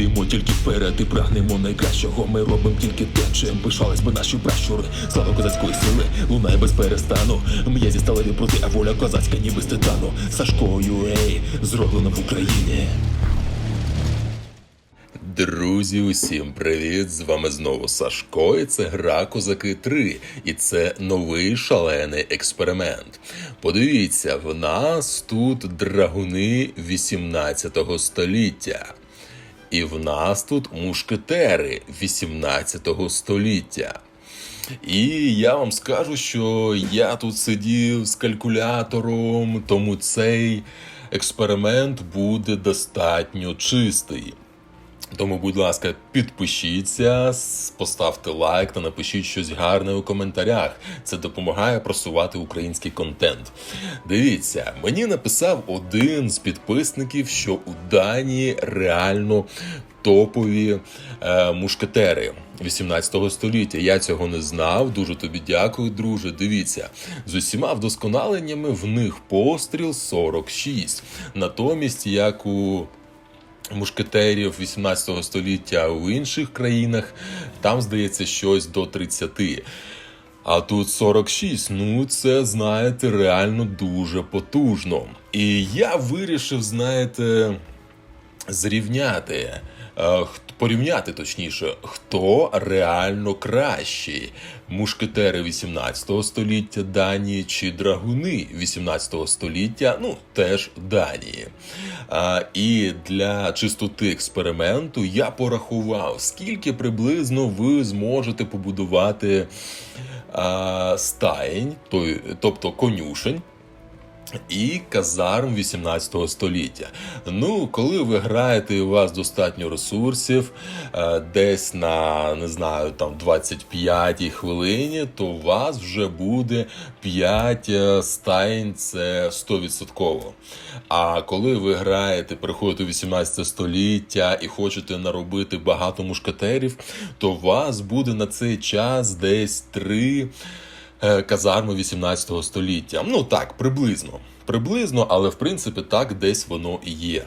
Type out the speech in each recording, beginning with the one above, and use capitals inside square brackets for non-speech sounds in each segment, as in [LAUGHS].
Йдемо тільки вперед і прагнемо найкращого. Ми робимо тільки те, чим пишались би наші пращури. Слава козацької сили, лунає без перестану. М'язі сталеві проти, а воля козацька, ніби з титану. Сашкою, ей, зроблено в Україні. Друзі, усім привіт! З вами знову Сашко, і це гра Козаки 3. І це новий шалений експеримент. Подивіться, в нас тут драгуни 18 століття. І в нас тут мушкетери 18 століття. І я вам скажу, що я тут сидів з калькулятором, тому цей експеримент буде достатньо чистий. Тому, будь ласка, підпишіться, поставте лайк та напишіть щось гарне у коментарях. Це допомагає просувати український контент. Дивіться, мені написав один з підписників, що у Данії реально топові е, мушкетери 18 століття. Я цього не знав. Дуже тобі дякую, друже. Дивіться, з усіма вдосконаленнями в них постріл 46. Натомість, як у мушкетерів 18 століття у інших країнах, там здається щось до 30. А тут 46, ну це, знаєте, реально дуже потужно. І я вирішив, знаєте, зрівняти, порівняти точніше, хто реально кращий: мушкетери 18 століття Данії чи драгуни 18 століття, ну теж Данії. І для чистоти експерименту я порахував, скільки приблизно ви зможете побудувати а, стаєнь, тобто конюшень і казарм 18 століття. Ну, коли ви граєте і у вас достатньо ресурсів, е, десь на не знаю, там 25 хвилині, то у вас вже буде 5 стайн, це 100%. А коли ви граєте, приходите у 18 століття і хочете наробити багато мушкетерів, то у вас буде на цей час десь 3 е, казарми 18 століття. Ну так, приблизно. Приблизно, але в принципі так десь воно і є.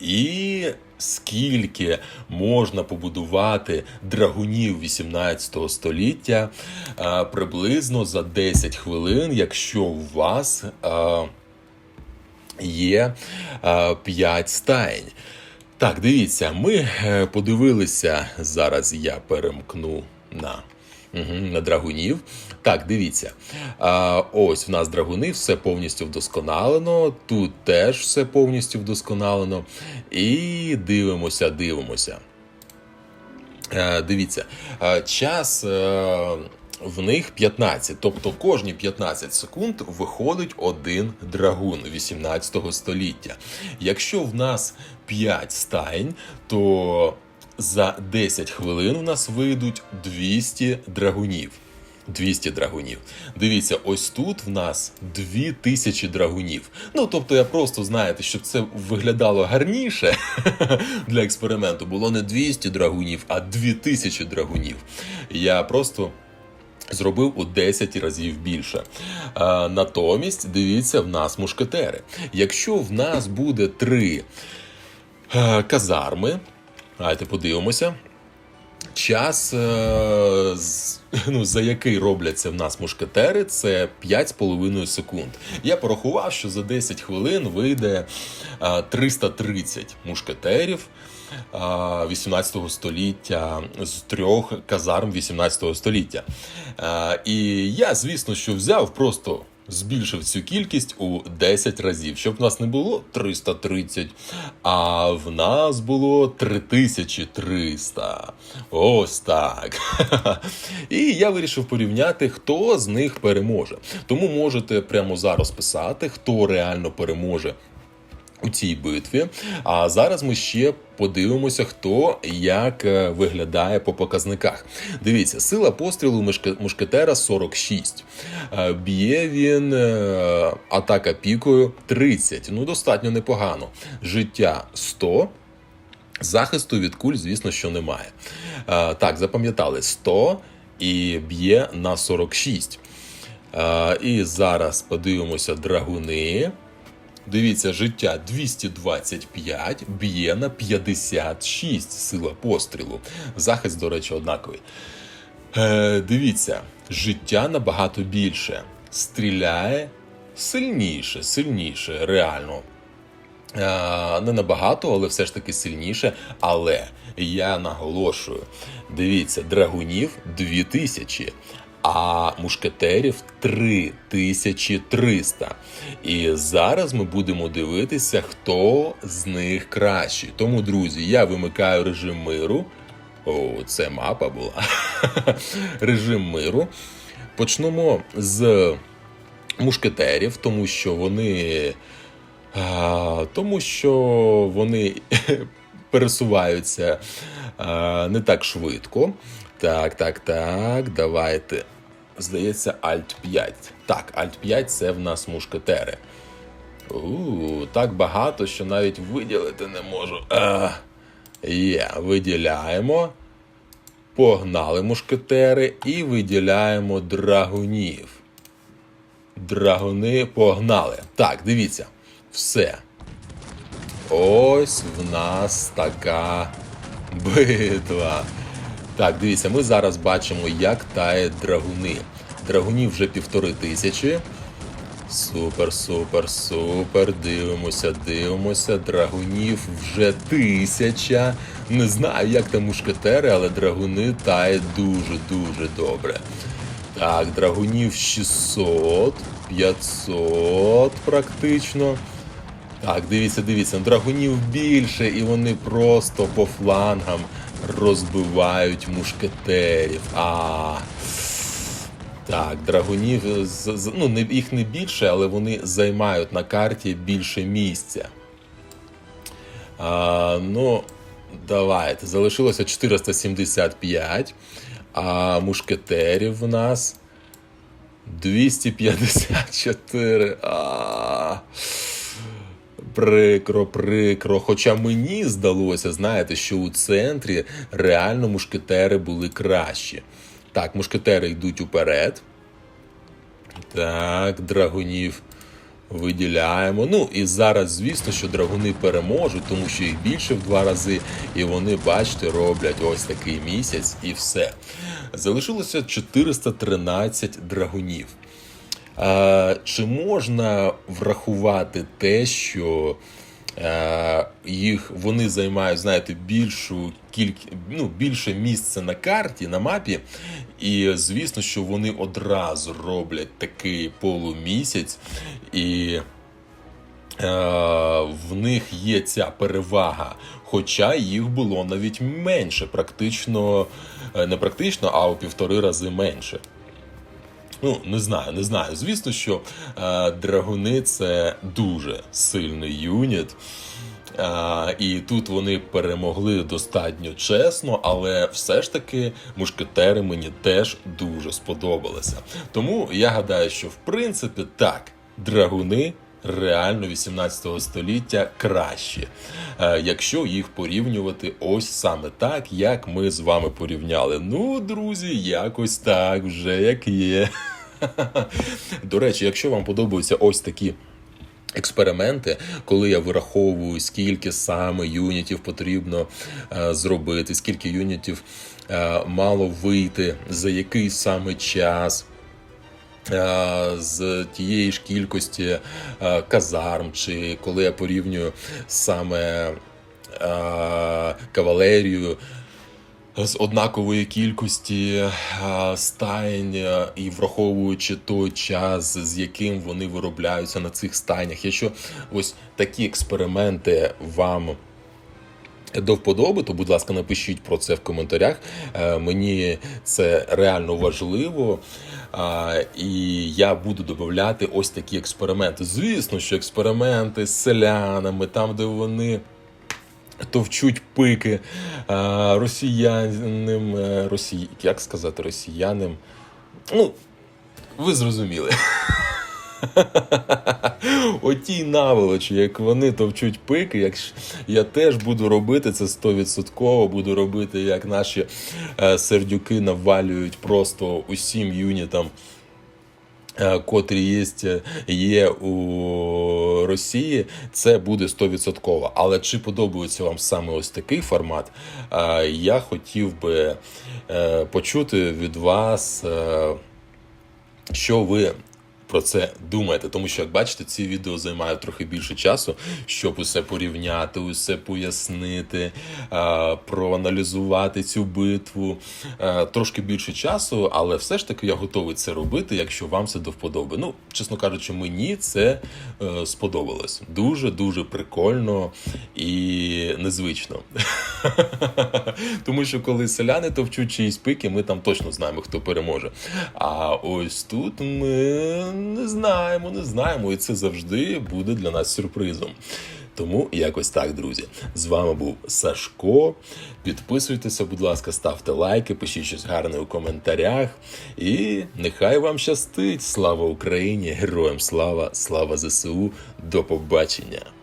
І скільки можна побудувати драгунів 18 століття е, приблизно за 10 хвилин, якщо у вас е, є 5 стаєнь. Так, дивіться, ми е, подивилися. Зараз я перемкну на. Угу, на драгунів. Так, дивіться. А, ось в нас драгуни, все повністю вдосконалено. Тут теж все повністю вдосконалено. І дивимося, дивимося. Е, Дивіться, е, час е, в них 15, тобто кожні 15 секунд виходить один драгун 18 століття. Якщо в нас 5 стайн, то за 10 хвилин у нас вийдуть 200 драгунів. 200 драгунів. Дивіться, ось тут в нас 2000 драгунів. Ну, тобто, я просто знаєте, щоб це виглядало гарніше [LAUGHS] для експерименту, було не 200 драгунів, а 2000 драгунів. Я просто. Зробив у 10 разів більше. А, натомість, дивіться, в нас мушкетери. Якщо в нас буде три е, казарми, давайте подивимося. Час, е, [LAUGHS] ну, за який робляться в нас мушкетери, це 5,5 секунд. Я порахував, що за 10 хвилин вийде е, 330 мушкетерів е, 18 століття з трьох казарм 18 століття. Е, І я, звісно, що взяв просто. Збільшив цю кількість у 10 разів, щоб в нас не було 330, а в нас було 3300. Ось так. [LAUGHS] І я вирішив порівняти, хто з них переможе. Тому можете прямо зараз писати, хто реально переможе у цій битві. А зараз ми ще подивимося, хто як е, виглядає по показниках. Дивіться, сила пострілу мушкетера 46. Е, Б'є він е, атака пікою 30. Ну, достатньо непогано. Життя 100. Захисту від куль, звісно, що немає. Так, запам'ятали 100 і б'є на 46. Е, і зараз подивимося драгуни. Дивіться, життя 225 б'є на 56 сила пострілу. Захист, до речі, однаковий. Е, дивіться, життя набагато більше. Стріляє сильніше, сильніше, реально. Е, не набагато, але все ж таки сильніше. Але я наголошую: дивіться, драгунів 2000, а мушкетерів 3300. І зараз ми будемо дивитися, хто з них кращий. Тому, друзі, я вимикаю режим миру. О, це мапа була. [LAUGHS] Режим миру. Почнемо з мушкетерів, тому що вони. А, тому що вони [LAUGHS] пересуваються а, не так швидко. Так, так, так, давайте. Здається, Alt 5. Так, Alt 5 це в нас мушкетери. У, так багато, що навіть виділити не можу. А, є, виділяємо. Погнали мушкетери і виділяємо драгунів. Драгуни погнали. Так, дивіться. Все. Ось в нас така битва. Так, дивіться, ми зараз бачимо, як тає драгуни. Драгунів вже півтори тисячі. Супер, супер, супер. Дивимося, дивимося. Драгунів вже тисяча. Не знаю, як там мушкетери, але драгуни тають дуже-дуже добре. Так, драгунів 600, 500 практично. Так, дивіться, дивіться, драгунів більше, і вони просто по флангам розбивають мушкетерів. А. Так, драгунів ну, їх не більше, але вони займають на карті більше місця. А, ну, давайте. Залишилося 475, а мушкетерів в нас 254. А, прикро, прикро. Хоча мені здалося, знаєте, що у центрі реально мушкетери були кращі. Так, мушкетери йдуть уперед. Так, драгунів виділяємо. Ну і зараз, звісно, що драгуни переможуть, тому що їх більше в два рази, і вони, бачите, роблять ось такий місяць і все. Залишилося 413 драгунів. Чи можна врахувати те, що їх вони займають, знаєте, більшу кількість, ну, більше місця на карті, на мапі, і звісно, що вони одразу роблять такий полумісяць, і е, в них є ця перевага. Хоча їх було навіть менше, практично е, не практично, а у півтори рази менше. Ну, не знаю, не знаю. Звісно, що е, драгуни це дуже сильний юніт. А, і тут вони перемогли достатньо чесно, але все ж таки мушкетери мені теж дуже сподобалися. Тому я гадаю, що в принципі так, драгуни. Реально 18 століття кращі, е, якщо їх порівнювати ось саме так, як ми з вами порівняли. Ну, друзі, якось так вже як є. [LAUGHS] До речі, якщо вам подобаються ось такі. Експерименти, коли я вираховую, скільки саме юнітів потрібно е, зробити, скільки юнітів е, мало вийти, за який саме час. Е, З тієї ж кількості е, казарм, чи коли я порівнюю саме е, кавалерію з однакової кількості стайн і враховуючи той час, з яким вони виробляються на цих стайнях. Якщо ось такі експерименти вам до вподоби, то, будь ласка, напишіть про це в коментарях. Е, Мені це реально важливо. І я буду додати ось такі експерименти. Звісно, що експерименти з селянами, там, де вони. Товчуть пики росіянам, е, росі... як сказати, росіянам. Ну, ви зрозуміли. [LAUGHS] [LAUGHS] Отій наволочі, як вони товчуть пики, як я теж буду робити це 100%, буду робити, як наші е, сердюки навалюють просто усім юнітам е, котрі є, є у Росії, це буде 100%. Але чи подобається вам саме ось такий формат? Е, Я хотів би е, почути від вас, е, що ви. Про це думаєте, тому що, як бачите, ці відео займають трохи більше часу, щоб усе порівняти, усе пояснити, е, проаналізувати цю битву. Е, Трошки більше часу, але все ж таки я готовий це робити, якщо вам це до вподоби. Ну, чесно кажучи, мені це е, сподобалось. Дуже дуже прикольно і незвично. [LAUGHS] Тому що коли селяни товчуть чиїсь пики, ми там точно знаємо, хто переможе. А ось тут ми не знаємо, не знаємо, і це завжди буде для нас сюрпризом. Тому якось так, друзі. З вами був Сашко. Підписуйтеся, будь ласка, ставте лайки, пишіть щось гарне у коментарях. І нехай вам щастить! Слава Україні! Героям слава! Слава ЗСУ! До побачення!